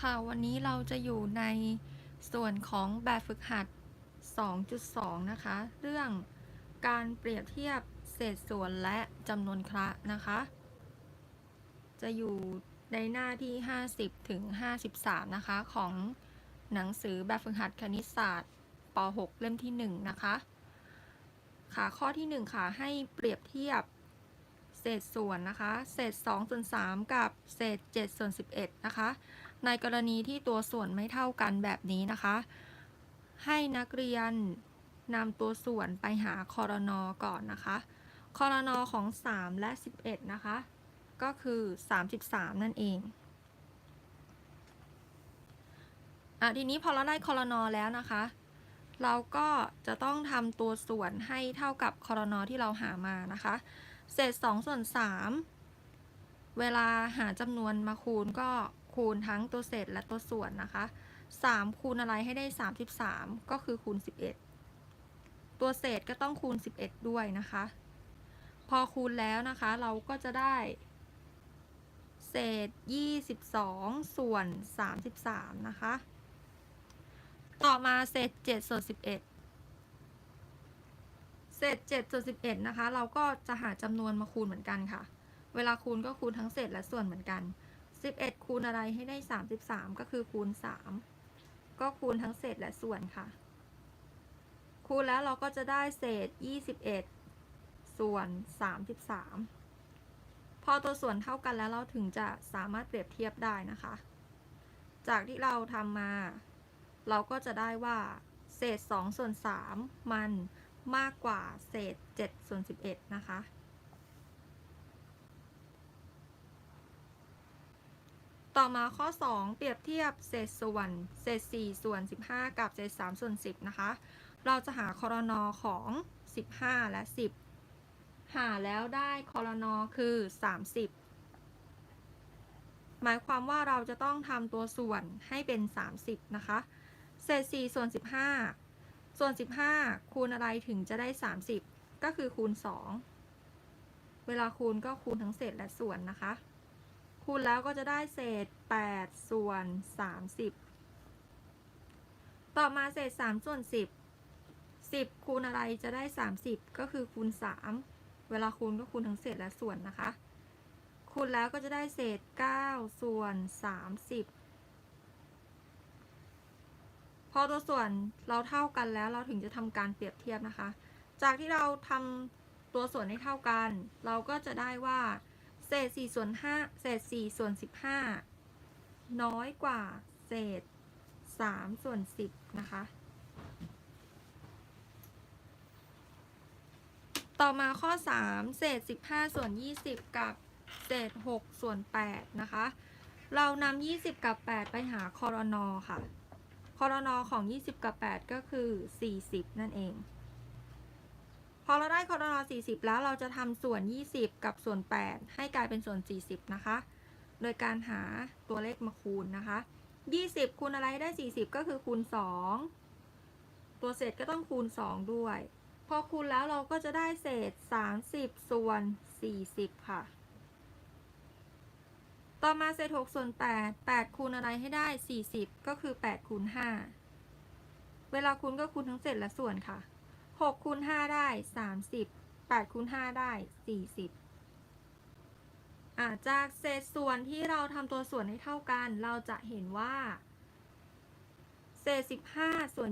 ค่ะวันนี้เราจะอยู่ในส่วนของแบบฝึกหัด 2.2 นะคะ เรื่องการเปรียบเทียบเศษส่วนและจำนวนคระนะคะ จะอยู่ในหน้าที่ 50 ถึง 53 นะคะ ของหนังสือแบบฝึกหัดคณิตศาสตร์ป .6 เล่มที่ 1 นะคะ ค่ะข้อที่ 1 ค่ะ ให้เปรียบเทียบเศษส่วนนะคะ เศษ2ส่วน3กับเศษ7ส่วน11 นะคะ ในกรณีที่ตัวส่วนไม่เท่ากันแบบนี้นะคะ ให้นักเรียนนำตัวส่วนไปหาคอรนอก่อนนะคะคอรนอของ 3 และ 11 นะคะ ก็คือ 33 นั่นเองอะทีนี้พอเราได้คอรนอแล้วนะคะ เราก็จะต้องทำตัวส่วนให้เท่ากับคอรนอที่เราหามานะคะ เศษ2ส่วน3เวลาหาจำนวนมาคูณก็ คูณทั้งตัวเศษและตัวส่วนนะคะ3คูณอะไรให้ได้ 33 ก็คือคูณ 11 ตัวเศษก็ต้องคูณ 11 ด้วยนะคะ พอคูณแล้วนะคะเราก็จะได้ เศษ 22 ส่วน 33 นะคะ ต่อมาเศษ 7 ส่วน 11เศษ7ส่วน11 นะคะ เราก็จะหาจำนวนมาคูณเหมือนกันค่ะ เวลาคูณก็คูณทั้งเศษและส่วนเหมือนกัน 11 คูณอะไรให้ได้ 33 ก็คือคูณ 3 ก็คูณทั้งเศษและส่วนค่ะ คูณแล้วเราก็จะได้เศษ 21 ส่วน 33 พอตัวส่วนเท่ากันแล้วเราถึงจะสามารถเปรียบเทียบได้นะคะ จากที่เราทำมา เราก็จะได้ว่า เศษ 2 ส่วน 3 มันมากกว่าเศษ 7 ส่วน 11 นะคะ ต่อมาข้อ 2 เปรียบเทียบเศษส่วนเศษ4ส่วน 15 กับเศษ3ส่วน 10 นะคะ เราจะหาคอรนอของ 15 และ 10 หาแล้วได้คอรนอคือ 30 หมายความว่าเราจะต้องทำตัวส่วนให้เป็น 30 นะคะ เศษ4ส่วน 15 ส่วน 15 คูณอะไรถึงจะได้ 30 ก็คือคูณ 2 เวลาคูณก็คูณทั้งเศษและส่วนนะคะ คูณแล้วก็จะได้เศษ 8 ส่วน 30 ต่อมาเศษ 3 ส่วน 10 10 คูณอะไรจะได้ 30 ก็คือคูณ 3 เวลาคูณก็คูณทั้งเศษและส่วนนะคะ คูณแล้วก็จะได้เศษ 9 ส่วน 30 พอตัวส่วนเราเท่ากันแล้วเราถึงจะทำการเปรียบเทียบนะคะ จากที่เราทำตัวส่วนให้เท่ากัน เราก็จะได้ว่า ษ4ส่วน5เศษ4ส่วน15น้อยกว่าเศษ3ส่วน10นะคะต่อมาข้อ 3 เศษ 15 ส่วน 20 กับเศษ 6 ส่วน 8 นะคะ เรานำ20 กับ 8 ไปหาคอรนอค่ะคอรนอของ 20 กับ 8 ก็คือ 40 นั่นเอง พอเราได้คอรนอ40 แล้วเราจะทำส่วน 20 กับส่วน 8 ให้กลายเป็นส่วน 40 นะคะ โดยการหาตัวเลขมาคูณนะคะ 20 คูณอะไรได้ 40 ก็คือคูณ 2 ตัวเศษก็ต้องคูณ 2 ด้วย พอคูณแล้วเราก็จะได้เศษ 30 ส่วน 40 ค่ะ ต่อมาเศษ 6 ส่วน 8 8 คูณอะไรให้ได้ 40 ก็คือ 8 คูณ 5 เวลาคูณก็คูณทั้งเศษและส่วนค่ะ 6คูณ5ได้30 8คูณ5ได้40อ่าจากเศษส่วนที่เราทำตัวส่วนให้เท่ากัน เราจะเห็นว่า เศษ 15 ส่วน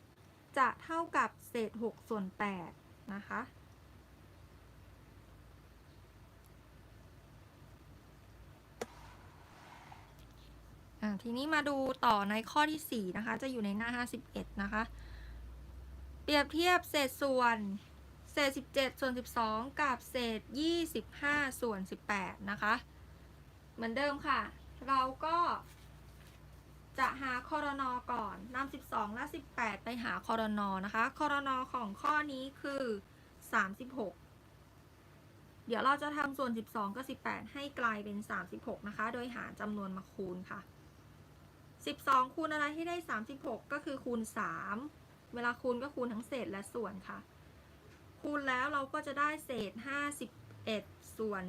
20 จะเท่ากับเศษ 6 ส่วน 8 นะคะ ทีนี้มาดูต่อในข้อที่ 4 นะคะ จะอยู่ในหน้า 51 นะคะ ปรียบเทียบเศษส่วนเศษ 17 ส่วน 12 กับเศษ 25 ส่วน 18 นะคะ เหมือนเดิมค่ะ เราก็จะหาคอรนอก่อนนำ12 และ 18 ไปหาคอรนอนะคะคอรนอของข้อนี้คือ 36 เดี๋ยวเราจะทำส่วน 12 กับ 18 ให้กลายเป็น 36 นะคะ โดยหาจำนวนมาคูณค่ะ 12 คูณอะไรให้ได้ 36 ก็คือคูณ 3 เวลาคูณก็คูณทั้งเศษและส่วนค่ะ คูณแล้วเราก็จะได้เศษ 51 ส่วน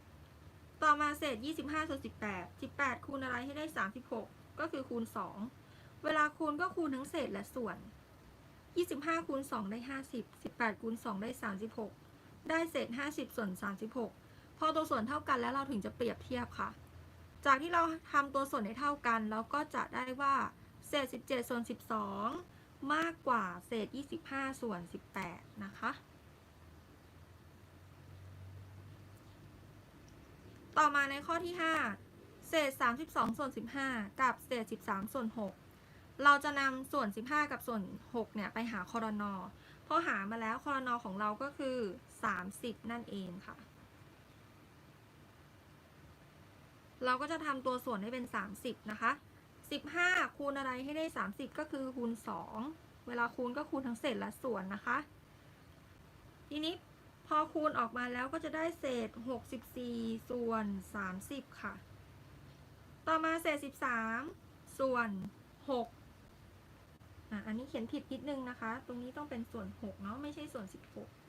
36 ต่อมาเศษ 25 ส่วน 18 18 คูณอะไรให้ได้ 36 ก็คือคูณ 2 เวลาคูณก็คูณทั้งเศษและส่วน 25 คูณ 2 ได้ 50 18 คูณ 2 ได้ 36 ได้เศษ 50 ส่วน 36 พอตัวส่วนเท่ากันแล้วเราถึงจะเปรียบเทียบค่ะ จากที่เราทำตัวส่วนให้เท่ากันเราก็จะได้ว่า เศษ17 ส่วน 12 มากกว่าเศษ 25 ส่วน 18 นะคะ ต่อมาในข้อที่ 5 เศษ 32 ส่วน 15 กับเศษ 13 ส่วน 6 เราจะนำส่วน 15 กับส่วน 6 เนี่ย ไปหาคอรนอพอหามาแล้วคอรนอของเราก็คือ 30 นั่นเองค่ะเราก็จะทำตัวส่วนให้เป็น 30 นะคะ 15 คูณอะไรให้ได้ 30 ก็คือคูณ 2 เวลาคูณก็คูณทั้งเศษและส่วนนะคะ ทีนี้พอคูณออกมาแล้วก็จะได้เศษ 64 ส่วน 30 ค่ะ ต่อมาเศษ 13 ส่วน6อะอันนี้เขียนผิดนิดนึงนะคะ ตรงนี้ต้องเป็นส่วน 6 เนาะไม่ใช่ส่วน 16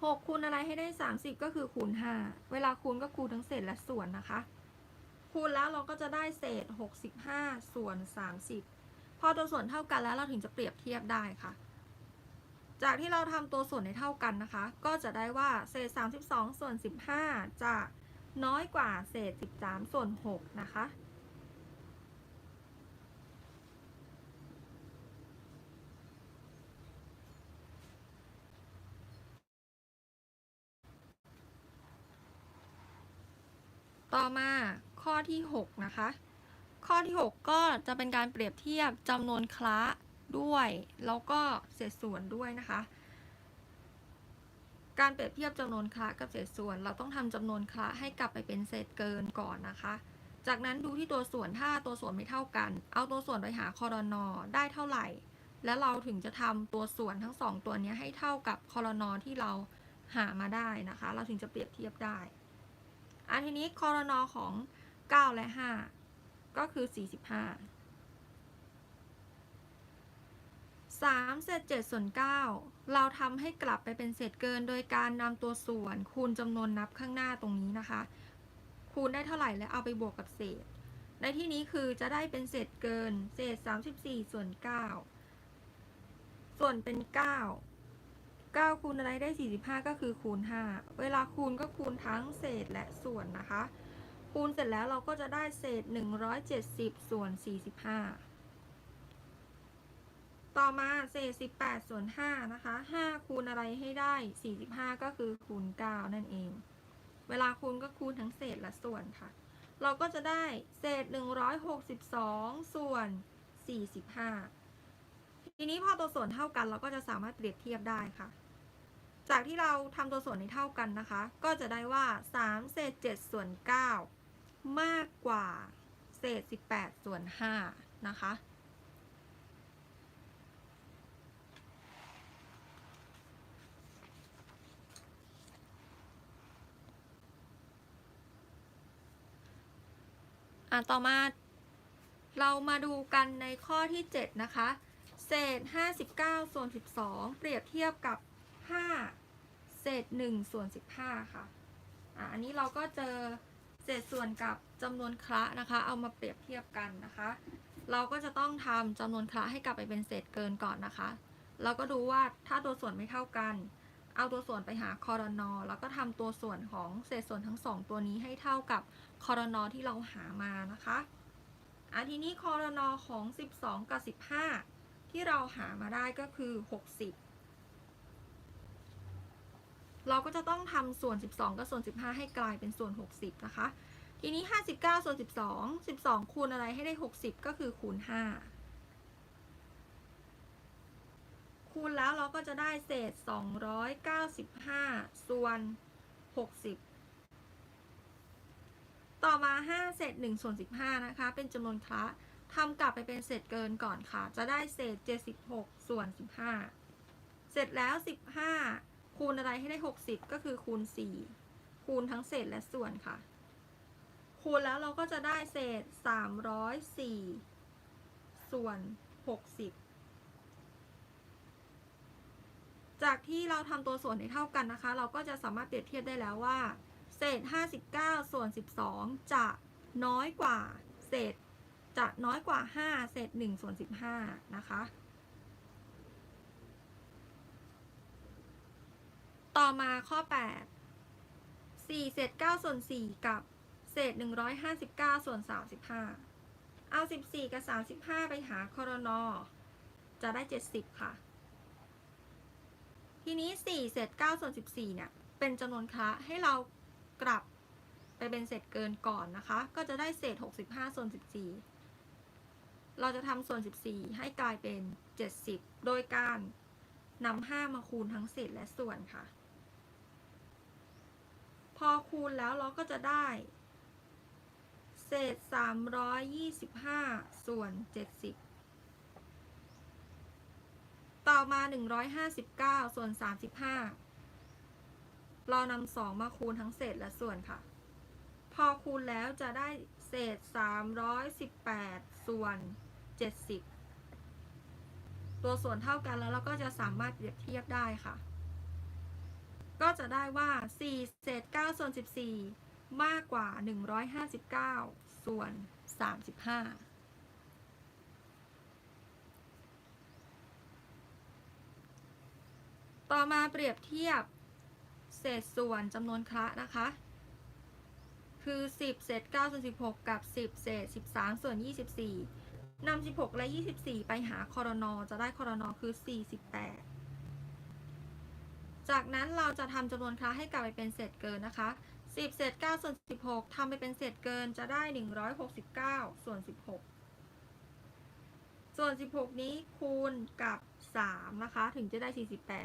6คูณอะไรให้ได้ 30 ก็คือคูณ 5 เวลาคูณก็คูณทั้งเศษและส่วนนะคะ คูณแล้วเราก็จะได้เศษ 65 ส่วน 30 พอตัวส่วนเท่ากันแล้วเราถึงจะเปรียบเทียบได้ค่ะ จากที่เราทำตัวส่วนให้เท่ากันนะคะ ก็จะได้ว่าเศษ 32 ส่วน 15 จะน้อยกว่าเศษ 13 ส่วน 6 นะคะ มาข้อที่ 6 นะคะ ข้อที่ 6 ก็จะเป็นการเปรียบเทียบจำนวนคละด้วย แล้วก็เศษส่วนด้วยนะคะ การเปรียบเทียบจำนวนคละกับเศษส่วน เราต้องทำจำนวนคละให้กลับไปเป็นเศษเกินก่อนนะคะ จากนั้นดูที่ตัวส่วนถ้าตัวส่วนไม่เท่ากัน เอาตัวส่วนไปหาคอรนอได้เท่าไหร่ แล้วเราถึงจะทำตัวส่วนทั้งสองตัวนี้ให้เท่ากับคอรนอที่เราหามาได้นะคะ เราถึงจะเปรียบเทียบได้ อันทีนี้คอรนอของ 9 และ 5 ก็คือ 45 3 เศษ7ส่วน 9 เราทำให้กลับไปเป็นเศษเกิน โดยการนำตัวส่วนคูณจำนวนนับข้างหน้าตรงนี้นะคะ คูณได้เท่าไหร่แล้วเอาไปบวกกับเศษ ในที่นี้คือจะได้เป็นเศษเกิน เศษ 34 ส่วน 9 ส่วนเป็น 9 9คูณอะไรได้ 45 ก็คือคูณ 5 เวลาคูณก็คูณทั้งเศษและส่วนนะคะ คูณเสร็จแล้วเราก็จะได้เศษ 170 ส่วน 45 ต่อมาเศษ 18 ส่วน 5 นะคะ 5 คูณอะไรให้ได้ 45 ก็คือคูณ 9 นั่นเอง เวลาคูณก็คูณทั้งเศษและส่วนค่ะ เราก็จะได้เศษ 162 ส่วน 45ทีนี้พอตัวส่วนเท่ากันเราก็จะสามารถเปรียบเทียบได้ค่ะ จากที่เราทำตัวส่วนให้เท่ากันนะคะ ก็จะได้ว่า 3 เศษ 7 ส่วน 9 มากกว่า เศษ 18 ส่วน 5 นะคะ อะ ต่อมา เรามาดูกันในข้อที่ 7 นะคะ เศษ 59 ส่วน 12 เปรียบเทียบกับ 5 เศษ1ส่วน15 ค่ะอะ อันนี้เราก็เจอเศษส่วนกับจำนวนคละนะคะ เอามาเปรียบเทียบกันนะคะ เราก็จะต้องทำจำนวนคละให้กลับไปเป็นเศษเกินก่อนนะคะ เราก็ดูว่าถ้าตัวส่วนไม่เท่ากัน เอาตัวส่วนไปหาคอรนอแล้วก็ทำตัวส่วนของเศษส่วนทั้งสองตัวนี้ให้เท่ากับคอรนอที่เราหามานะคะอันทีนี้คอรนอของ 12 กับ 15 ที่เราหามาได้ก็คือ 60 เราก็จะต้องทำส่วน 12 กับส่วน 15 ให้กลายเป็นส่วน 60 นะคะ ทีนี้ 59 ส่วน 12 12 คูณอะไรให้ได้ 60 ก็คือคูณ 5 คูณแล้วเราก็จะได้เศษ 295 ส่วน 60 ต่อมา 5 เศษ1ส่วน 15 นะคะ เป็นจำนวนคละทำกลับไปเป็นเศษเกินก่อนค่ะ จะได้เศษ 76 ส่วน 15 เสร็จแล้ว 15 คูณอะไรให้ได้ 60 ก็คือคูณ 4 คูณทั้งเศษและส่วนค่ะ คูณแล้วเราก็จะได้เศษ 304 ส่วน 60 จากที่เราทำตัวส่วนให้เท่ากันนะคะ เราก็จะสามารถเปรียบเทียบได้แล้วว่า เศษ 59 ส่วน 12 จะน้อยกว่าเศษจะน้อยกว่า 5 เศษ1ส่วน15 นะคะ ต่อมาข้อ 8 4 เศษ 9 ส่วน 4 กับ เศษ 159 ส่วน 35 เอา 14 กับ 35 ไปหาคอรนอจะได้ 70 ค่ะ ทีนี้ 4 เศษ 9 ส่วน 14 เนี่ย เป็นจำนวนคะให้เรากลับไปเป็นเศษเกินก่อนนะคะ ก็จะได้เศษ 65 ส่วน 14 เราจะทำส่วน 14 ให้กลายเป็น 70 โดยการนำ5มาคูณทั้งเศษและส่วนค่ะ พอคูณแล้วเราก็จะได้ เศษ 325 ส่วน 70 ต่อมา 159 ส่วน 35 เรานำ2มาคูณทั้งเศษและส่วนค่ะ พอคูณแล้วจะได้เศษ 318 ส่วน 70 ตัวส่วนเท่ากันแล้วเราก็จะสามารถเปรียบเทียบได้ค่ะ ก็จะได้ว่า 4 เศษ 9 ส่วน 14 มากกว่า 159 ส่วน 35ต่อมาเปรียบเทียบเศษส่วนจำนวนคละนะคะ คือ 10 เศษ9ส่วน16 กับ 10 เศษ 13 ส่วน 24นำ16 และ 24 ไปหาคอรนอจะได้คอรนอคือ 48 จากนั้นเราจะทำจำนวนคละให้กลับไปเป็นเศษเกินนะคะ 10 เศษ9ส่วน 16ทำไปเป็นเศษเกินจะได้ 169 ส่วน 16 ส่วน 16 นี้คูณกับ 3 นะคะ ถึงจะได้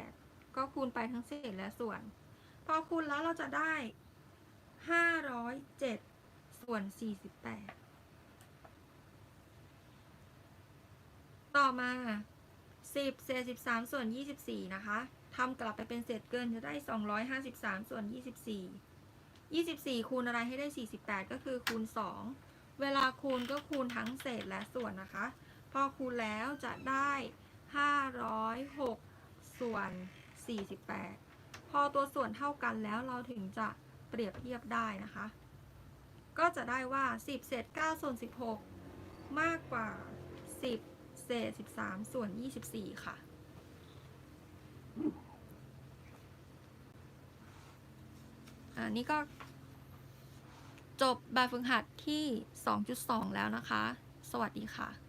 48 ก็คูณไปทั้งเศษและส่วน พอคูณแล้วเราจะได้ 507 ส่วน 48 ต่อมา 10 เศษ 13 ส่วน 24 นะคะ ทำกลับไปเป็นเศษเกินจะได้ 253 ส่วน 24 24 คูณอะไรให้ได้ 48 ก็คือคูณ 2 เวลาคูณก็คูณทั้งเศษและส่วนนะคะ พอคูณแล้วจะได้ 506 ส่วน 48 พอตัวส่วนเท่ากันแล้วเราถึงจะเปรียบเทียบได้นะคะ ก็จะได้ว่า 10 เศษ 9 ส่วน 16 มากกว่า 10 เศษ 13 ส่วน 24 ค่ะ อันนี้ก็จบแบบฝึกหัดที่ 2.2 แล้วนะคะ สวัสดีค่ะ